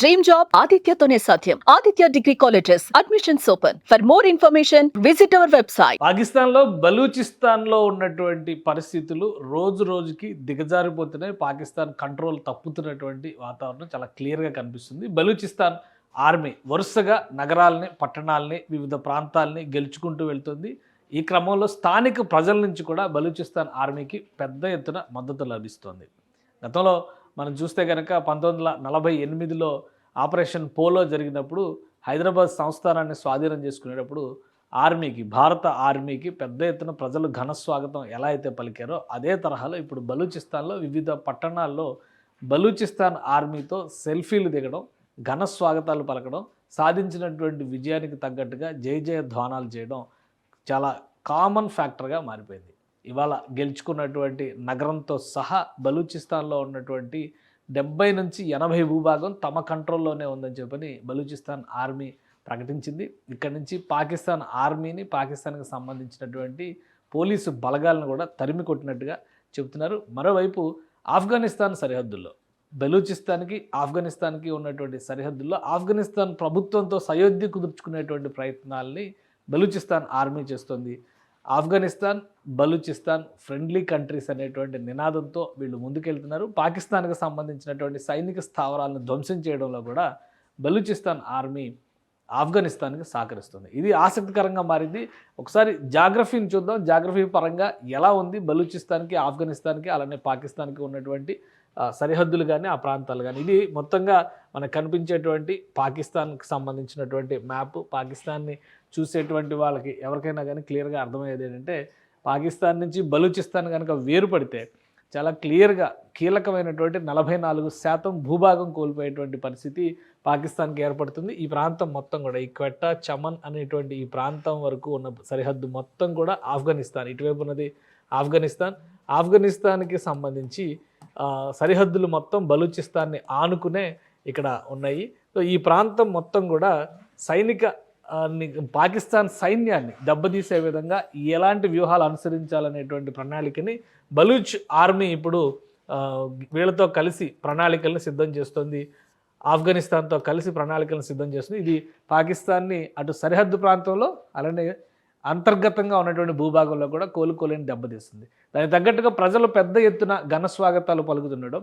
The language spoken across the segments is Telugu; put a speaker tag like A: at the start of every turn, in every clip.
A: డ్రీమ్ జాబ్ ఆదిత్యతోనే సాధ్యం Aditya degree colleges admissions open for more information visit our website
B: పాకిస్తాన్లో బలూచిస్తాన్లో ఉన్నటువంటి పరిస్థితులు రోజు రోజుకి దిగజారిపోతున్నాయి. పాకిస్తాన్ కంట్రోల్ తప్పుతున్నటువంటి వాతావరణం చాలా క్లియర్గా కనిపిస్తుంది. బలూచిస్తాన్ ఆర్మీ వరుసగా నగరాలని పట్టణాలని వివిధ ప్రాంతాలని గెలుచుకుంటూ వెళ్తుంది. ఈ క్రమంలో స్థానిక ప్రజల నుంచి కూడా బలూచిస్తాన్ ఆర్మీకి పెద్ద ఎత్తున మద్దతు లభిస్తోంది. గతంలో మనం చూస్తే కనుక పంతొమ్మిది వందల నలభై ఎనిమిదిలో ఆపరేషన్ పోలో జరిగినప్పుడు హైదరాబాద్ సంస్థానాన్ని స్వాధీనం చేసుకునేటప్పుడు ఆర్మీకి భారత ఆర్మీకి పెద్ద ఎత్తున ప్రజలు ఘన స్వాగతం ఎలా అయితే పలికారో అదే తరహాలో ఇప్పుడు బలూచిస్తాన్లో వివిధ పట్టణాల్లో బలూచిస్తాన్ ఆర్మీతో సెల్ఫీలు దిగడం ఘన స్వాగతాలు పలకడం సాధించినటువంటి విజయానికి తగ్గట్టుగా జయ జయ ధ్వానాలు చేయడం చాలా కామన్ ఫ్యాక్టర్గా మారిపోయింది. ఇవాళ గెలుచుకున్నటువంటి నగరంతో సహా బలూచిస్తాన్లో ఉన్నటువంటి డెబ్బై నుంచి ఎనభై భూభాగం తమ కంట్రోల్లోనే ఉందని చెప్పని బలూచిస్తాన్ ఆర్మీ ప్రకటించింది. ఇక్కడ నుంచి పాకిస్తాన్ ఆర్మీని పాకిస్తాన్కి సంబంధించినటువంటి పోలీసు బలగాలను కూడా తరిమి కొట్టినట్టుగా చెబుతున్నారు. మరోవైపు ఆఫ్ఘనిస్తాన్ సరిహద్దుల్లో బలూచిస్తాన్కి ఆఫ్ఘనిస్తాన్కి ఉన్నటువంటి సరిహద్దుల్లో ఆఫ్ఘనిస్తాన్ ప్రభుత్వంతో సయోధ్య కుదుర్చుకునేటువంటి ప్రయత్నాల్ని బలూచిస్తాన్ ఆర్మీ చేస్తుంది. ఆఫ్ఘనిస్తాన్ బలూచిస్తాన్ ఫ్రెండ్లీ కంట్రీస్ అనేటువంటి నినాదంతో వీళ్ళు ముందుకెళ్తున్నారు. పాకిస్తాన్కి సంబంధించినటువంటి సైనిక స్థావరాలను ధ్వంసం చేయడంలో కూడా బలూచిస్తాన్ ఆర్మీ ఆఫ్ఘనిస్తాన్కి సహకరిస్తుంది. ఇది ఆసక్తికరంగా మారింది. ఒకసారి జాగ్రఫీని చూద్దాం. జాగ్రఫీ పరంగా ఎలా ఉంది బలూచిస్తాన్కి ఆఫ్ఘనిస్తాన్కి అలానే పాకిస్తాన్కి ఉన్నటువంటి సరిహద్దులు కానీ ఆ ప్రాంతాలు కానీ ఇది మొత్తంగా మనకు కనిపించేటువంటి పాకిస్తాన్కి సంబంధించినటువంటి మ్యాప్. పాకిస్తాన్ని చూసేటువంటి వాళ్ళకి ఎవరికైనా కానీ క్లియర్గా అర్థమయ్యేది ఏంటంటే పాకిస్తాన్ నుంచి బలూచిస్తాన్ కనుక వేరుపడితే చాలా క్లియర్గా కీలకమైనటువంటి నలభై నాలుగు శాతం భూభాగం కోల్పోయేటువంటి పరిస్థితి పాకిస్తాన్కి ఏర్పడుతుంది. ఈ ప్రాంతం మొత్తం కూడా ఈ క్వెట్ట చమన్ అనేటువంటి ఈ ప్రాంతం వరకు ఉన్న సరిహద్దు మొత్తం కూడా ఆఫ్ఘనిస్తాన్. ఇటువైపు ఉన్నది ఆఫ్ఘనిస్తాన్. ఆఫ్ఘనిస్తాన్కి సంబంధించి సరిహద్దులు మొత్తం బలూచిస్తాన్ని ఆనుకునే ఇక్కడ ఉన్నాయి. సో ఈ ప్రాంతం మొత్తం కూడా సైనిక పాకిస్తాన్ సైన్యాన్ని దెబ్బతీసే విధంగా ఎలాంటి వ్యూహాలు అనుసరించాలనేటువంటి ప్రణాళికని బలూచ్ ఆర్మీ ఇప్పుడు వీళ్ళతో కలిసి ప్రణాళికలను సిద్ధం చేస్తుంది. ఆఫ్ఘనిస్తాన్తో కలిసి ప్రణాళికలను సిద్ధం చేస్తుంది. ఇది పాకిస్తాన్ని అటు సరిహద్దు ప్రాంతంలో అలానే అంతర్గతంగా ఉన్నటువంటి భూభాగంలో కూడా కోలుకోలేని దెబ్బతీస్తుంది దానికి తగ్గట్టుగా ప్రజలు పెద్ద ఎత్తున ఘన స్వాగతాలు పలుకుతుండడం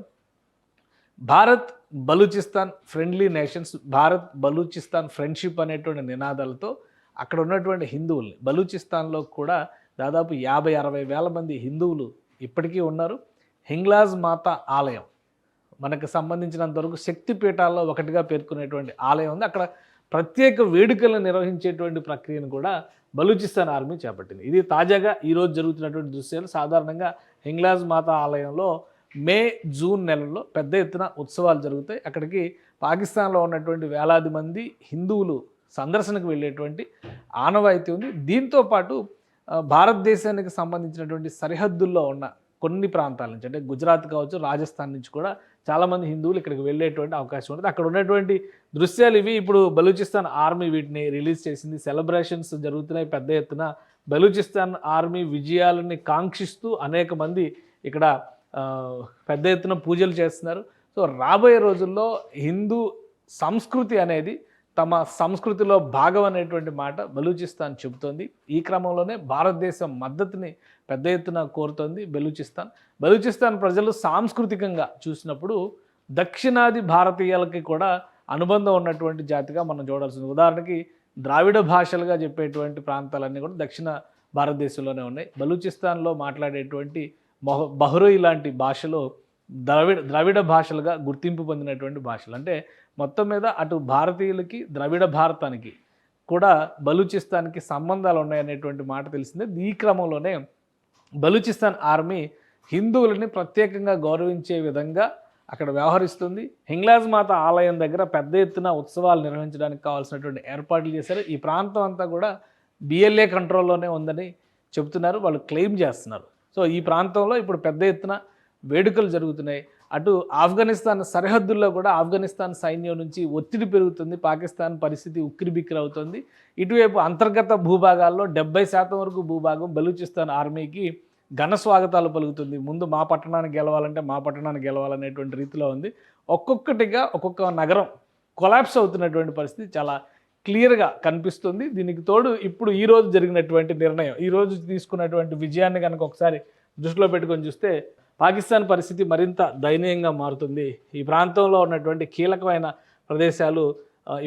B: Bharat Balochistan friendly nations Bharat Balochistan friendship అనేటువంటి నినాదాలతో అక్కడ ఉన్నటువంటి హిందువుల్ని బలూచిస్తాన్లో కూడా దాదాపు యాభై అరవై వేల మంది హిందువులు ఇప్పటికీ ఉన్నారు. హింగ్లాజ్ మాత ఆలయం మనకు సంబంధించినంత వరకు శక్తి పీఠాల్లో ఒకటిగా పేర్కొనేటువంటి ఆలయం ఉంది. అక్కడ ప్రత్యేక వేడుకలను నిర్వహించేటువంటి ప్రక్రియను కూడా బలూచిస్తాన్ ఆర్మీ చేపట్టింది. ఇది తాజాగా ఈరోజు జరుగుతున్నటువంటి దృశ్యాలు. సాధారణంగా హింగ్లాజ్ మాత ఆలయంలో మే జూన్ నెలలో పెద్ద ఎత్తున ఉత్సవాలు జరుగుతాయి. అక్కడికి పాకిస్తాన్లో ఉన్నటువంటి వేలాది మంది హిందువులు సందర్శనకు వెళ్ళేటువంటి ఆనవాయితీ ఉంది. దీంతో పాటు భారతదేశానికి సంబంధించినటువంటి సరిహద్దుల్లో ఉన్న కొన్ని ప్రాంతాల నుంచి అంటే గుజరాత్ కావచ్చు రాజస్థాన్ నుంచి కూడా చాలామంది హిందువులు ఇక్కడికి వెళ్ళేటువంటి అవకాశం ఉంటుంది అక్కడ ఉన్నటువంటి దృశ్యాలు ఇవి ఇప్పుడు బలూచిస్తాన్ ఆర్మీ వీటిని రిలీజ్ చేసింది. సెలబ్రేషన్స్ జరుగుతున్నాయి పెద్ద ఎత్తున. బలూచిస్తాన్ ఆర్మీ విజయాలని కాంక్షిస్తూ అనేక మంది ఇక్కడ పెద్ద ఎత్తున పూజలు చేస్తున్నారు. సో రాబోయే రోజుల్లో హిందూ సంస్కృతి అనేది తమ సంస్కృతిలో భాగం అనేటువంటి మాట బలూచిస్తాన్ చెబుతోంది. ఈ క్రమంలోనే భారతదేశం మద్దతుని పెద్ద ఎత్తున కోరుతోంది బలూచిస్తాన్. బలూచిస్తాన్ ప్రజలు సాంస్కృతికంగా చూసినప్పుడు దక్షిణాది భారతీయులకి కూడా అనుబంధం ఉన్నటువంటి జాతిగా మనం చూడాల్సింది. ఉదాహరణకి ద్రావిడ భాషలుగా చెప్పేటువంటి ప్రాంతాలన్నీ కూడా దక్షిణ భారతదేశంలోనే ఉన్నాయి. బలూచిస్తాన్లో మాట్లాడేటువంటి మొహ బహ్రోయి లాంటి భాషలో ద్రవిడ ద్రవిడ భాషలుగా గుర్తింపు పొందినటువంటి భాషలు. అంటే మొత్తం మీద అటు భారతీయులకి ద్రవిడ భారతానికి కూడా బలూచిస్తాన్కి సంబంధాలు ఉన్నాయనేటువంటి మాట తెలిసిందే. ఈ క్రమంలోనే బలూచిస్తాన్ ఆర్మీ హిందువులని ప్రత్యేకంగా గౌరవించే విధంగా అక్కడ వ్యవహరిస్తుంది. హింగ్లాజ్ మాత ఆలయం దగ్గర పెద్ద ఎత్తున ఉత్సవాలు నిర్వహించడానికి కావాల్సినటువంటి ఏర్పాట్లు చేశారు. ఈ ప్రాంతం అంతా కూడా బిఎల్ఏ కంట్రోల్లోనే ఉందని చెబుతున్నారు. వాళ్ళు క్లెయిమ్ చేస్తున్నారు. సో ఈ ప్రాంతంలో ఇప్పుడు పెద్ద ఎత్తున వేడుకలు జరుగుతున్నాయి. అటు ఆఫ్ఘనిస్తాన్ సరిహద్దుల్లో కూడా ఆఫ్ఘనిస్తాన్ సైన్యం నుంచి ఒత్తిడి పెరుగుతుంది పాకిస్తాన్ పరిస్థితి ఉక్కిరిబిక్కిరి అవుతుంది ఇటువైపు అంతర్గత భూభాగాల్లో డెబ్బై శాతం వరకు భూభాగం బలూచిస్తాన్ ఆర్మీకి ఘన స్వాగతాలు పలుకుతుంది. ముందు మా పట్టణానికి గెలవాలంటే మా పట్టణానికి గెలవాలనేటువంటి రీతిలో ఉంది. ఒక్కొక్కటిగా ఒక్కొక్క నగరం కొలాప్స్ అవుతున్నటువంటి పరిస్థితి చాలా క్లియర్గా కనిపిస్తుంది. దీనికి తోడు ఇప్పుడు ఈరోజు జరిగినటువంటి నిర్ణయం ఈరోజు తీసుకున్నటువంటి విజయాన్ని కనుక ఒకసారి దృష్టిలో పెట్టుకొని చూస్తే పాకిస్తాన్ పరిస్థితి మరింత దయనీయంగా మారుతుంది. ఈ ప్రాంతంలో ఉన్నటువంటి కీలకమైన ప్రదేశాలు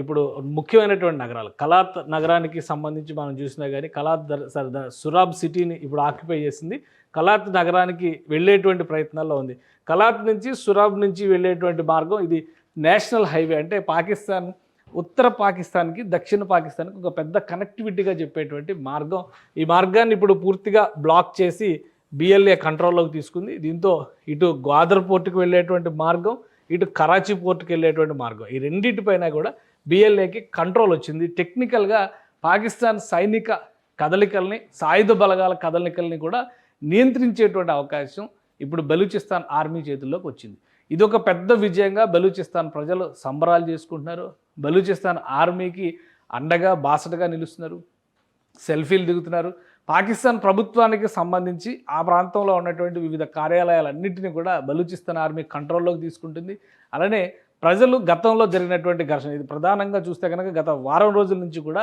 B: ఇప్పుడు ముఖ్యమైనటువంటి నగరాలు. కలాత్ నగరానికి సంబంధించి మనం చూసినా కానీ కలాత్ దర్- సర్- సురాబ్ సిటీని ఇప్పుడు ఆక్యుపై చేసింది. కలాత్ నగరానికి వెళ్ళేటువంటి ప్రయత్నాల్లో ఉంది. కలాత్ నుంచి సురాబ్ నుంచి వెళ్ళేటువంటి మార్గం ఇది నేషనల్ హైవే అంటే పాకిస్తాన్ ఉత్తర పాకిస్తాన్కి దక్షిణ పాకిస్తాన్కి ఒక పెద్ద కనెక్టివిటీగా చెప్పేటువంటి మార్గం. ఈ మార్గాన్ని ఇప్పుడు పూర్తిగా బ్లాక్ చేసి బిఎల్ఏ కంట్రోల్లోకి తీసుకుంది. దీంతో ఇటు గ్వాదర్ పోర్టుకు వెళ్ళేటువంటి మార్గం ఇటు కరాచీ పోర్టుకు వెళ్ళేటువంటి మార్గం. ఈ రెండింటిపైన కూడా బిఎల్ఏకి కంట్రోల్ వచ్చింది. టెక్నికల్గా పాకిస్తాన్ సైనిక కదలికల్ని సాయుధ బలగాల కదలికల్ని కూడా నియంత్రించేటువంటి అవకాశం ఇప్పుడు బలూచిస్తాన్ ఆర్మీ చేతుల్లోకి వచ్చింది. ఇది ఒక పెద్ద విజయంగా బలూచిస్తాన్ ప్రజలు సంబరాలు చేసుకుంటున్నారు. బలూచిస్తాన్ ఆర్మీకి అండగా బాసటగా నిలుస్తున్నారు. సెల్ఫీలు దిగుతున్నారు. పాకిస్తాన్ ప్రభుత్వానికి సంబంధించి ఆ ప్రాంతంలో ఉన్నటువంటి వివిధ కార్యాలయాలన్నింటినీ కూడా బలూచిస్తాన్ ఆర్మీ కంట్రోల్లోకి తీసుకుంటుంది. అలానే ప్రజలు గతంలో జరిగినటువంటి ఘర్షణ ఇది ప్రధానంగా చూస్తే కనుక గత వారం రోజుల నుంచి కూడా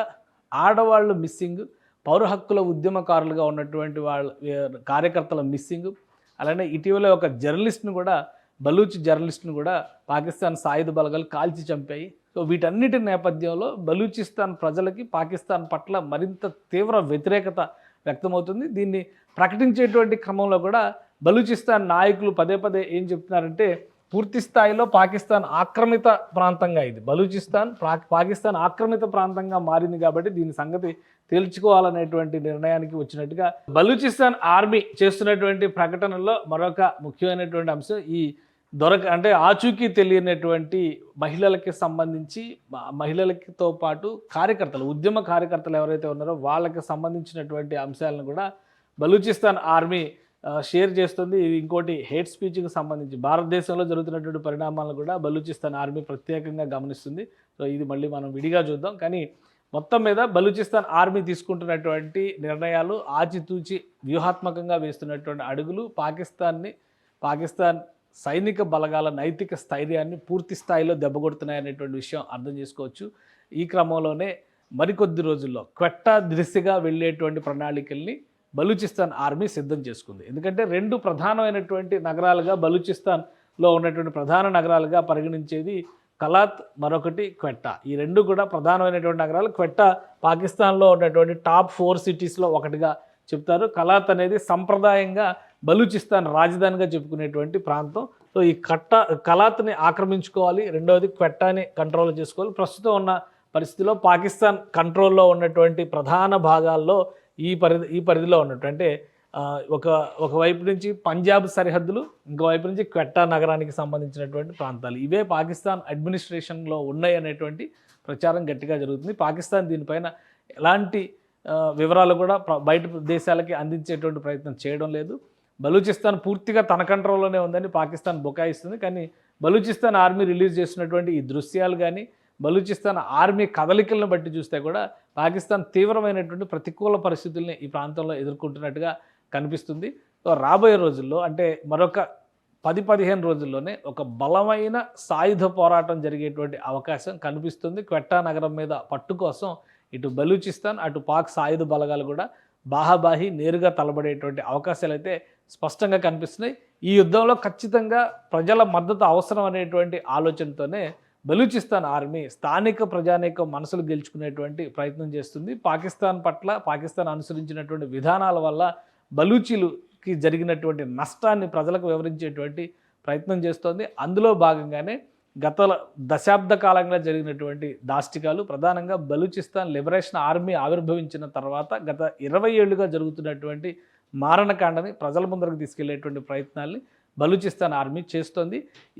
B: ఆడవాళ్ళు మిస్సింగ్ పౌర హక్కుల ఉద్యమకారులుగా ఉన్నటువంటి వాళ్ళ కార్యకర్తల మిస్సింగ్ అలానే ఇటీవల ఒక జర్నలిస్ట్ను కూడా బలూచ్ జర్నలిస్ట్ను కూడా పాకిస్తాన్ సాయుధ బలగాలు కాల్చి చంపాయి. సో వీటన్నిటి నేపథ్యంలో బలూచిస్తాన్ ప్రజలకి పాకిస్తాన్ పట్ల మరింత తీవ్ర వ్యతిరేకత వ్యక్తమవుతుంది. దీన్ని ప్రకటించేటువంటి క్రమంలో కూడా బలూచిస్తాన్ నాయకులు పదే పదే ఏం చెప్తున్నారంటే పూర్తి స్థాయిలో పాకిస్తాన్ ఆక్రమిత ప్రాంతంగా ఇది. బలూచిస్తాన్ పా- పాకిస్తాన్ ఆక్రమిత ప్రాంతంగా మారింది కాబట్టి దీని సంగతి తేల్చుకోవాలనేటువంటి నిర్ణయానికి వచ్చినట్టుగా బలూచిస్తాన్ ఆర్మీ చేస్తున్నటువంటి ప్రకటనలో మరొక ముఖ్యమైనటువంటి అంశం ఈ దొరక అంటే ఆచూకీ తెలియనటువంటి మహిళలకి సంబంధించి మహిళలతో పాటు కార్యకర్తలు ఉద్యమ కార్యకర్తలు ఎవరైతే ఉన్నారో వాళ్ళకి సంబంధించినటువంటి అంశాలను కూడా బలూచిస్తాన్ ఆర్మీ షేర్ చేస్తుంది. ఇది ఇంకోటి హేట్ స్పీచ్కి సంబంధించి భారతదేశంలో జరుగుతున్నటువంటి పరిణామాలను కూడా బలూచిస్తాన్ ఆర్మీ ప్రత్యేకంగా గమనిస్తుంది. సో ఇది మళ్ళీ మనం విడిగా చూద్దాం. కానీ మొత్తం మీద బలూచిస్తాన్ ఆర్మీ తీసుకుంటున్నటువంటి నిర్ణయాలు ఆచితూచి వ్యూహాత్మకంగా వేస్తున్నటువంటి అడుగులు పాకిస్తాన్ని పాకిస్తాన్ సైనిక బలగాల నైతిక స్థైర్యాన్ని పూర్తి స్థాయిలో దెబ్బగొడుతున్నాయనేటువంటి విషయం అర్థం చేసుకోవచ్చు. ఈ క్రమంలోనే మరికొద్ది రోజుల్లో క్వెట్టా దిశగా వెళ్ళేటువంటి ప్రణాళికల్ని బలూచిస్తాన్ ఆర్మీ సిద్ధం చేసుకుంది. ఎందుకంటే రెండు ప్రధానమైనటువంటి నగరాలుగా బలూచిస్తాన్లో ఉన్నటువంటి ప్రధాన నగరాలుగా పరిగణించేది కలాత్ మరొకటి క్వెట్టా. ఈ రెండు కూడా ప్రధానమైనటువంటి నగరాలు. క్వెట్టా పాకిస్తాన్లో ఉన్నటువంటి టాప్ ఫోర్ సిటీస్లో ఒకటిగా చెప్తారు. కలాత్ అనేది సంప్రదాయంగా బలూచిస్తాన్ రాజధానిగా చెప్పుకునేటువంటి ప్రాంతం. సో ఈ కట్ట కలాత్ని ఆక్రమించుకోవాలి. రెండవది క్వెట్టాని కంట్రోల్ చేసుకోవాలి. ప్రస్తుతం ఉన్న పరిస్థితిలో పాకిస్తాన్ కంట్రోల్లో ఉన్నటువంటి ప్రధాన భాగాల్లో ఈ పరిధి ఈ పరిధిలో ఉన్నట్టు. అంటే ఒక ఒకవైపు నుంచి పంజాబ్ సరిహద్దులు ఇంకోవైపు నుంచి క్వెట్టా నగరానికి సంబంధించినటువంటి ప్రాంతాలు. ఇవే పాకిస్తాన్ అడ్మినిస్ట్రేషన్లో ఉన్నాయి అనేటువంటి ప్రచారం గట్టిగా జరుగుతుంది. పాకిస్తాన్ దీనిపైన ఎలాంటి వివరాలు కూడా బయట దేశాలకి అందించేటువంటి ప్రయత్నం చేయడం లేదు. బలూచిస్తాన్ పూర్తిగా తన కంట్రోల్లోనే ఉందని పాకిస్తాన్ బుకాయిస్తుంది. కానీ బలూచిస్తాన్ ఆర్మీ రిలీజ్ చేసినటువంటి ఈ దృశ్యాలు కానీ బలూచిస్తాన్ ఆర్మీ కదలికలను బట్టి చూస్తే కూడా పాకిస్తాన్ తీవ్రమైనటువంటి ప్రతికూల పరిస్థితుల్ని ఈ ప్రాంతంలో ఎదుర్కొంటున్నట్టుగా కనిపిస్తుంది. రాబోయే రోజుల్లో అంటే మరొక పది పదిహేను రోజుల్లోనే ఒక బలమైన సాయుధ పోరాటం జరిగేటువంటి అవకాశం కనిపిస్తుంది. క్వెట్టా నగరం మీద పట్టు కోసం ఇటు బలూచిస్తాన్ అటు పాక్ సాయుధ బలగాలు కూడా బాహాబాహి నేరుగా తలబడేటువంటి అవకాశాలు అయితే స్పష్టంగా కనిపిస్తున్నాయి. ఈ యుద్ధంలో ఖచ్చితంగా ప్రజల మద్దతు అవసరం అనేటువంటి ఆలోచనతోనే బలూచిస్తాన్ ఆర్మీ స్థానిక ప్రజానీకం మనసులు గెలుచుకునేటువంటి ప్రయత్నం చేస్తుంది. పాకిస్తాన్ పట్ల పాకిస్తాన్ అనుసరించినటువంటి విధానాల వల్ల బలూచీలుకి జరిగినటువంటి నష్టాన్ని ప్రజలకు వివరించేటువంటి ప్రయత్నం చేస్తోంది. అందులో భాగంగానే గత దశాబ్ద కాలంగా జరిగినటువంటి దాష్టికాలు ప్రధానంగా బలూచిస్తాన్ లిబరేషన్ ఆర్మీ ఆవిర్భవించిన తర్వాత గత ఇరవై ఏళ్ళుగా జరుగుతున్నటువంటి మారణకాండని ప్రజల ముందరకు తీసుకెళ్ళేటువంటి ప్రయత్నాల్ని బలూచిస్తాన్ ఆర్మీ చేస్తోంది.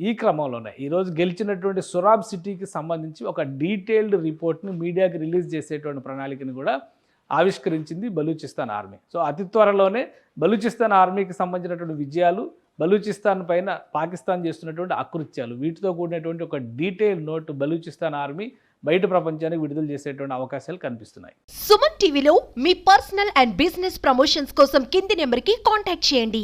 B: ఈ క్రమంలోనే ఈరోజు గెలిచినటువంటి సురాబ్ సిటీకి సంబంధించి ఒక డీటెయిల్డ్ రిపోర్ట్ని మీడియాకి రిలీజ్ చేసేటువంటి ప్రణాళికను కూడా ఆవిష్కరించింది బలూచిస్తాన్ ఆర్మీ. సో అతి త్వరలోనే బలూచిస్తాన్ ఆర్మీకి సంబంధించినటువంటి విజయాలు బలూచిస్తాన్ పైన పాకిస్తాన్ చేస్తున్నటువంటి అకృత్యాలు వీటితో కూడినటువంటి ఒక డీటెయిల్ నోట్ బలూచిస్తాన్ ఆర్మీ బయట ప్రపంచానికి విడుదల చేసేటువంటి అవకాశాలు కనిపిస్తున్నాయి.
C: సుమన్ టీవీలో మీ పర్సనల్ అండ్ బిజినెస్ ప్రమోషన్స్ కోసం కింది నెంబర్కి కాంటాక్ట్ చేయండి.